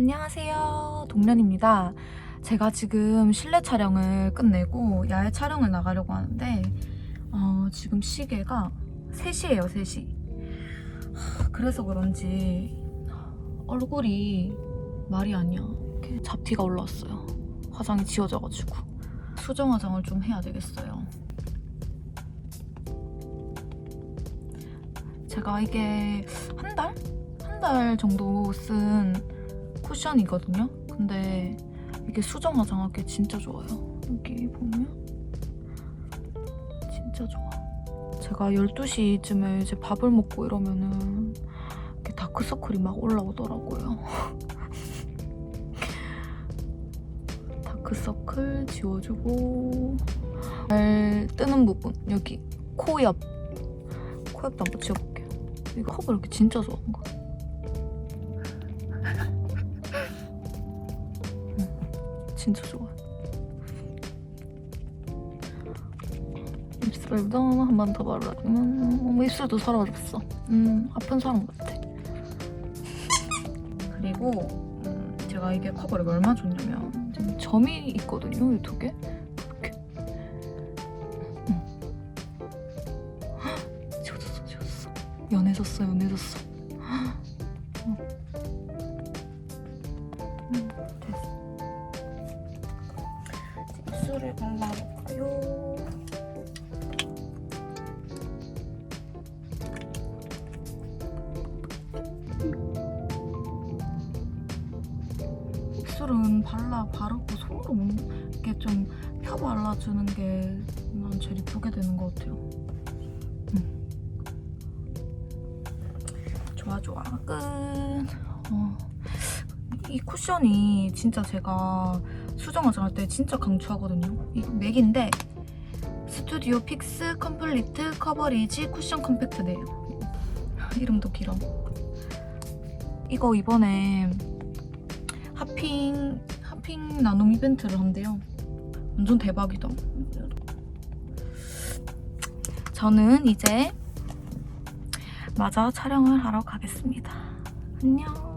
안녕하세요. 동면입니다. 제가 지금 실내 촬영을 끝내고 야외 촬영을 나가려고 하는데 어, 지금 시계가 3시예요, 3시. 하, 그래서 그런지 얼굴이 말이 아니야. 이렇게 잡티가 올라왔어요. 화장이 지워져가지고. 수정 화장을 좀 해야 되겠어요. 제가 이게 한 달? 한 달 정도 쓴 쿠션이거든요. 근데 이게 수정 화장하기 진짜 좋아요. 여기 보면 진짜 좋아. 제가 12시쯤에 이제 밥을 먹고 이러면은 이렇게 다크서클이 막 올라오더라고요. 다크서클 지워주고 잘 뜨는 부분 여기 코 옆. 코 옆도 한번 지워볼게요. 이거 커버 이렇게 진짜 좋아한가? 진짜 좋아. 입술도 한번 더 바르면 어머, 입술도 사라졌어. 음 아픈 사람 같아. 그리고 음, 제가 이게 커버를 얼마 줬냐면 지금 점이 있거든요 이쪽에 이렇게. 음. 헉, 지워졌어 지워졌어. 연해졌어 연해졌어. 어. 입술을 발라볼까요? 입술은 발라 바르고 손으로 뭐 이렇게 좀 펴 발라주는 게 난 제일 이쁘게 되는 것 같아요. 음. 좋아 좋아 끝. 어. 이 쿠션이 진짜 제가 수정 화장할 때 진짜 강추하거든요. 이 맥인데 스튜디오 픽스 컴플리트 커버리지 쿠션 컴팩트네요. 이름도 길어. 이거 이번에 핫핑 핫핑 나눔 이벤트를 한대요. 완전 대박이다. 저는 이제 마저 촬영을 하러 가겠습니다. 안녕.